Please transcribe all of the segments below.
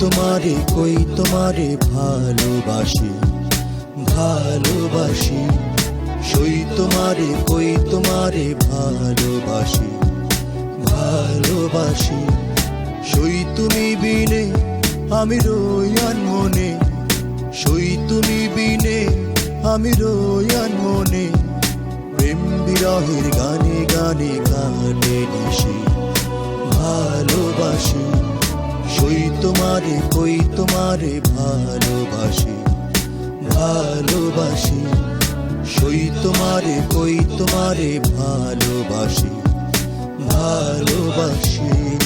তোমারে কই তোমারে ভালোবাসি ভালোবাসি। সই তোমারে কই তোমারে ভালোবাসি ভালোবাসি। সই তুমি বিনে আমি রইয়ান মনে, সই তুমি বিনে আমি রইয়ান মনে। প্রেম বিরহের গানে তোমারে ভালোবাসি ভালোবাসি। সই তোমারে কই তোমারে ভালোবাসি ভালোবাসি।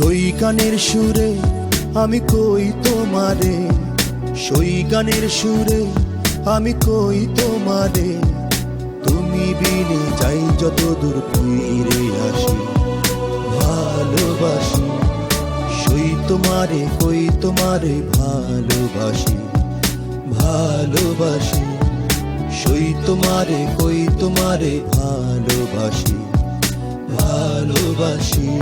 সই গানের সুরে আমি কই তোমারে? সই গানের সুরে আমি কই তোমারে? তুমি বিনে যাই যত দূর ফিরে আসি। ভালোবাসি, সই তোমারে, কই তোমারে ভালোবাসি। ভালোবাসি, সই তোমারে, কই তোমারে ভালোবাসি। ভালোবাসি।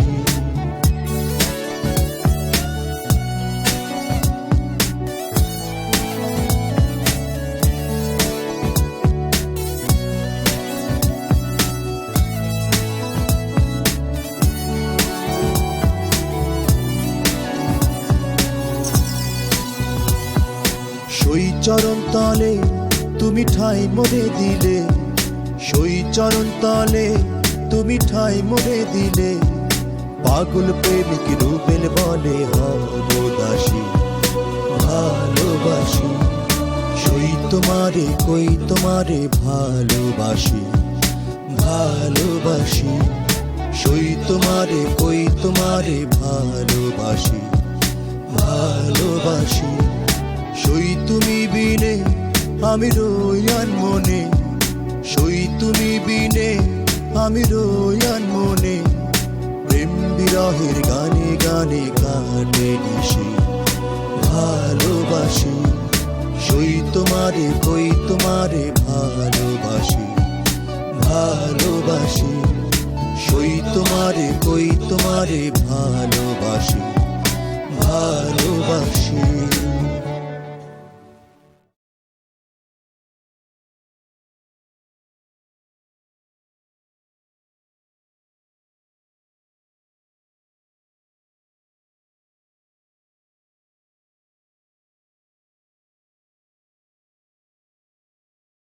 সই চরণ তলে তুমি ঠাই মরে দিলে। সই চরণ তলে তুমি ঠাই মরে দিলে। পাগল প্রেমিক রূপেল বলে হরদাসী ভালোবাসি। সই তোমারে, কই তোমারে ভালোবাসি ভালোবাসি। সই তোমারে, কই তোমারে ভালোবাসি ভালোবাসি। সই তুমি বিনে আমি রইয়ান মনে। সই তুমি বিনে আমি রইয়ান মনে। প্রেম বিরহের গানে গানে কাটে নিশি, ভালোবাসি। সই তোমারে, কই তোমারে ভালোবাসি ভালোবাসি। সই তোমারে, কই তোমারে ভালোবাসি ভালোবাসি।